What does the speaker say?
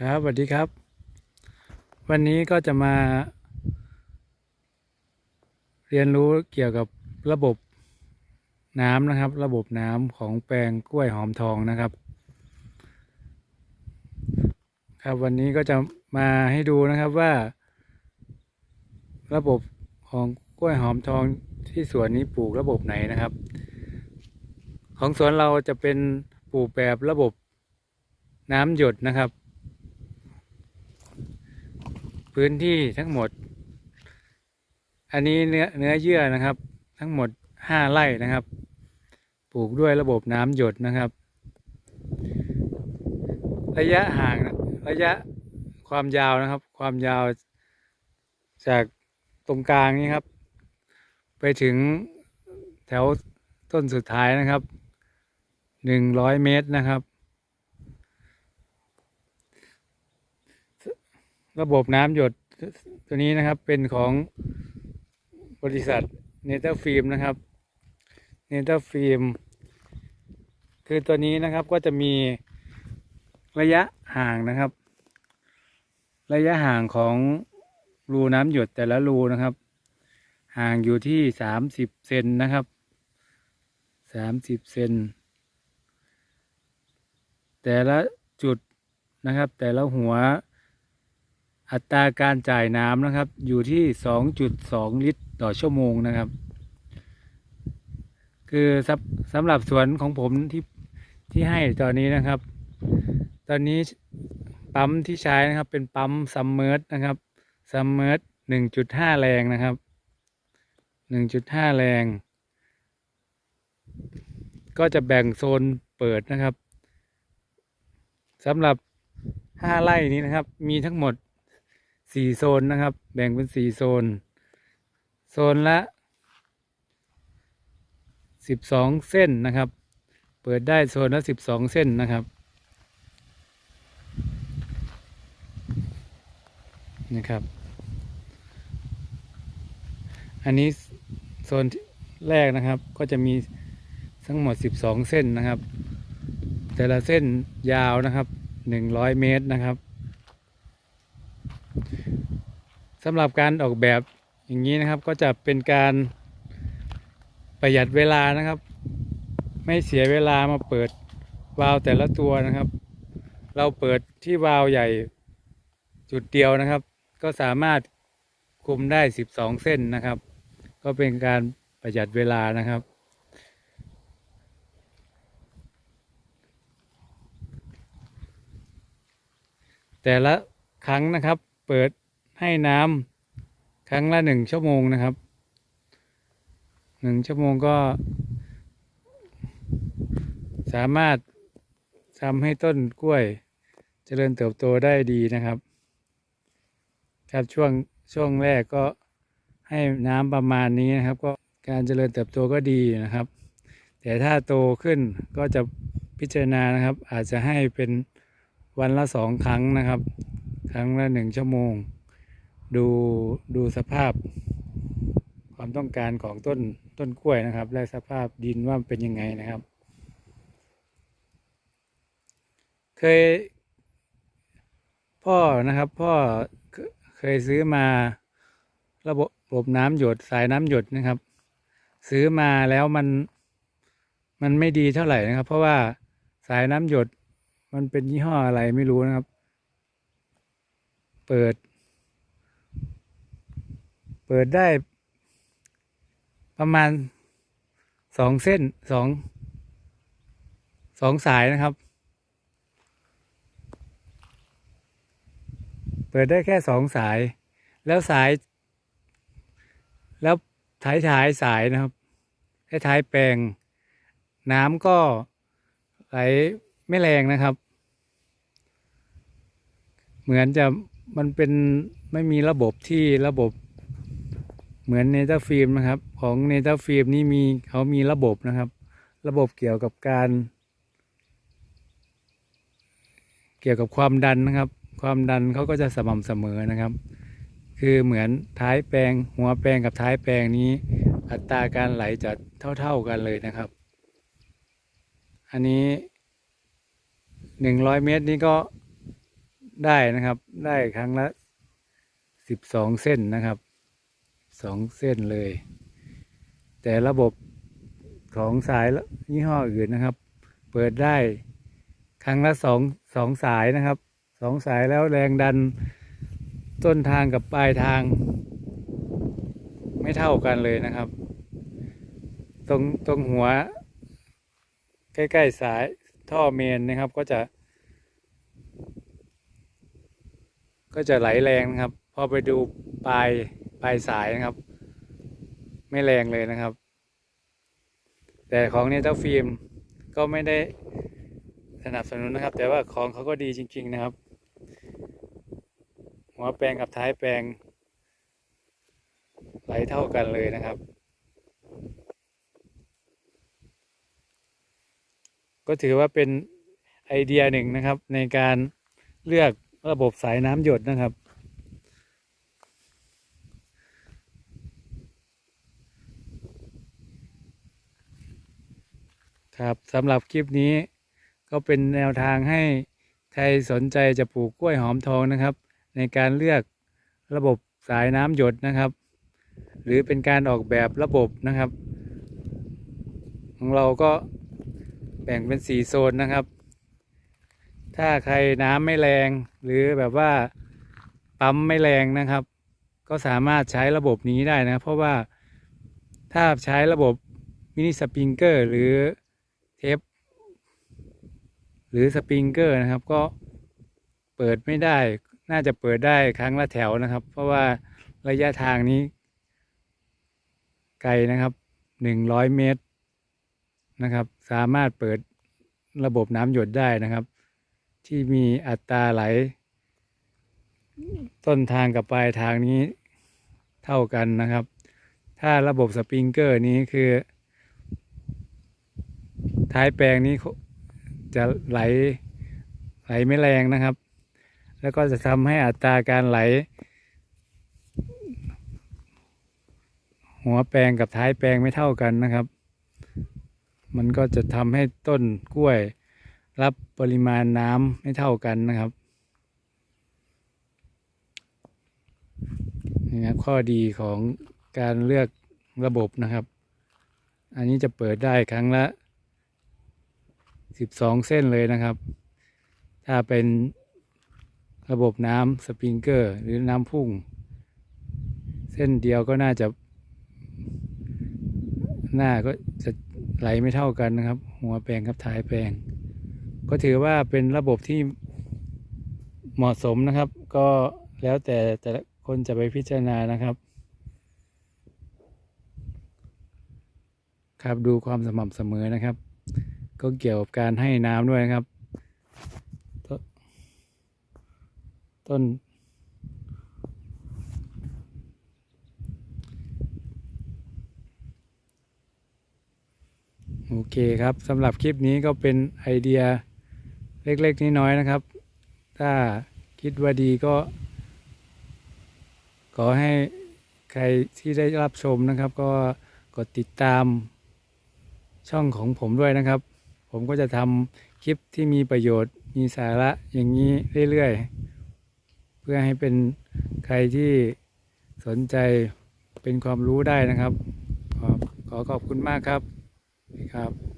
ครับสวัสดีครับ วันนี้ก็จะมา เรียนรู้เกี่ยวกับระบบน้ำนะครับ ระบบน้ำของแปลงกล้วยหอมทองนะครับ ครับวันนี้ก็จะมาให้ดูนะครับว่า ระบบของกล้วยหอมทองที่สวนนี้ปลูกระบบไหนนะครับ ของสวนเราจะเป็นปลูกแบบระบบน้ำหยดนะครับ พื้นที่ทั้งหมด อันนี้เนื้อเนื้อเยื่อนะครับ ทั้งหมดห้าไร่นะครับ ปลูกด้วยระบบน้ำหยดนะครับ ระยะห่างระยะความยาวนะครับ ความยาวจากตรงกลางนี้ครับ ไปถึงแถวต้นสุดท้ายนะครับหนึ่งร้อยเมตรนะครับ ระบบน้ำหยดตัวนี้นะครับเป็นของบริษัทเนเธอร์ฟิล์มนะครับเนเธอร์ฟิล์มคือตัวนี้นะครับก็จะมีระยะห่างนะครับ ระยะห่างของรูน้ำหยดแต่ละรูนะครับ ห่างอยู่ที่สามสิบเซนนะครับสามสิบเซนแต่ละจุดนะครับ แต่ละหัว อัตราการจ่ายน้ำนะครับ อยู่ที่ 2.2 ลิตรต่อชั่วโมงนะครับ คือสำสำหรับสวนของผมที่ที่ให้ตอนนี้นะครับ ตอนนี้ปั๊มที่ใช้นะครับ เป็นปั๊มซัมเมอร์นะครับซัมเมอร์1.5 แรงนะครับ 1.5 แรง ก็จะแบ่งโซนเปิดนะครับสำหรับ 5 ไร่นี้นะครับ มีทั้งหมด สี่โซนนะครับ แบ่งเป็นสี่โซน โซนละสิบสองเส้นนะครับ เปิดได้โซนละสิบสองเส้นนะครับนะครับ อันนี้โซนแรกนะครับก็จะมีทั้งหมดสิบสองเส้นนะครับ แต่ละเส้นยาวนะครับหนึ่งร้อยเมตรนะครับ สำหรับการออกแบบอย่างนี้นะครับก็จะเป็นการประหยัดเวลานะครับ ไม่เสียเวลามาเปิดวาล์วแต่ละตัวนะครับ เราเปิดที่วาล์วใหญ่จุดเดียวนะครับ ก็สามารถคุมได้ 12 เส้นนะครับ ก็เป็นการประหยัดเวลานะครับ แต่ละครั้งนะครับเปิด ให้น้ำครั้งละหนึ่งชั่วโมงนะครับหนึ่งชั่วโมงก็ สามารถทำให้ต้นกล้วยเจริญเติบโตได้ดีนะครับ ครับช่วงช่วงแรกก็ให้น้ำประมาณนี้นะครับ ก็การเจริญเติบโตก็ดีนะครับ แต่ถ้าโตขึ้นก็จะพิจารณานะครับ อาจจะให้เป็นวันละสองครั้งนะครับ ครั้งละหนึ่งชั่วโมง ดูดูสภาพ ความต้องการของต้นต้นกล้วยนะครับ และสภาพดินว่าเป็นยังไงนะครับ เคย พ่อนะครับ พ่อเคยซื้อมาระบบระบบน้ำหยดสายน้ำหยดนะครับ ซื้อมาแล้วมันมันไม่ดีเท่าไหร่นะครับ เพราะว่าสายน้ำหยดมันเป็นยี่ห้ออะไรไม่รู้นะครับ เปิด ปิดได้ประมาณสองเส้นสองสองสายนะครับ เปิดได้แค่สองสาย แล้วสาย แล้วท้ายท้ายสายนะครับท้ายท้ายแปลง น้ำก็ไหลไม่แรงนะครับ เหมือนจะมันเป็นไม่มีระบบที่ระบบ เหมือนเนเธอร์ฟิล์มนะครับ ของเนเธอร์ฟิล์มนี่มีเขามีระบบนะครับ ระบบเกี่ยวกับการ เกี่ยวกับความดันนะครับ ความดันเขาก็จะสม่ำเสมอนะครับ คือเหมือนท้ายแปลงหัวแปลงกับท้ายแปลงนี้ อัตราการไหลจะเท่า ๆกันเลยนะครับ อันนี้หนึ่งร้อยเมตรนี้ก็ได้นะครับ ได้ครั้งละสิบสองเส้นนะครับ สองเส้นเลย แต่ระบบของสายยี่ห้ออื่นนะครับ เปิดได้ครั้งละสองสองสายนะครับสองสายแล้วแรงดันต้นทางกับปลายทาง ไม่เท่ากันเลยนะครับ ตรงตรงหัว ใกล้ๆสายท่อเมนนะครับก็จะ ก็จะไหลแรงนะครับ พอไปดูปลาย ปลายสายนะครับ ไม่แรงเลยนะครับ แต่ของเนเธอร์ฟิล์มก็ไม่ได้สนับสนุนนะครับ แต่ว่าของเขาก็ดีจริง ๆนะครับ หัวแปลงกับท้ายแปลงไหลเท่ากันเลยนะครับ ก็ถือว่าเป็นไอเดียหนึ่งนะครับในการเลือกระบบสายน้ำหยดนะครับ ครับสำหรับคลิปนี้ก็เป็นแนวทางให้ใครสนใจจะปลูกกล้วยหอมทองนะครับ ในการเลือกระบบสายน้ำหยดนะครับ หรือเป็นการออกแบบระบบนะครับ ของเราก็แบ่งเป็นสี่โซนนะครับ ถ้าใครน้ำไม่แรง หรือแบบว่าปั๊มไม่แรงนะครับ ก็สามารถใช้ระบบนี้ได้นะ เพราะว่าถ้าใช้ระบบมินิสปริงเกอร์หรือ หรือสปริงเกอร์นะครับ ก็เปิดไม่ได้ น่าจะเปิดได้ครั้งละแถวนะครับ เพราะว่าระยะทางนี้ ไกลนะครับหนึ่งร้อยเมตรนะครับ สามารถเปิดระบบน้ำหยดได้นะครับ ที่มีอัตราไหล ต้นทางกับปลายทางนี้เท่ากันนะครับ ถ้าระบบสปริงเกอร์นี้คือ ท้ายแปลงนี้ จะไหลไหลไม่แรงนะครับ แล้วก็จะทำให้อัตราการไหล หัวแปลงกับท้ายแปลงไม่เท่ากันนะครับ มันก็จะทำให้ต้นกล้วย รับปริมาณน้ำไม่เท่ากันนะครับนี่ครับข้อดีของการเลือกระบบนะครับ อันนี้จะเปิดได้ครั้งละ สิบสองเส้นเลยนะครับ ถ้าเป็นระบบน้ำสปริงเกอร์ หรือน้ำพุ่ง เส้นเดียวก็น่าจะ หน้าก็จะไหลไม่เท่ากันนะครับ หัวแปลงกับท้ายแปลง ก็ถือว่าเป็นระบบที่เหมาะสมนะครับ ก็แล้วแต่แต่ละคนจะไปพิจารณานะครับ ครับดูความสม่ำเสมอนะครับ ก็เกี่ยวกับการให้น้ำด้วยนะครับต้นต้น โอเคครับสำหรับคลิปนี้ก็เป็นไอเดียเล็กๆน้อยๆนะครับ ถ้าคิดว่าดีก็ ขอให้ใครที่ได้รับชมนะครับ ก็กดติดตามช่องของผมด้วยนะครับ ผมก็จะทำคลิปที่มีประโยชน์มีสาระอย่างนี้เรื่อยๆ เพื่อให้เป็นใครที่สนใจเป็นความรู้ได้นะครับ ขอขอขอบคุณมากครับครับ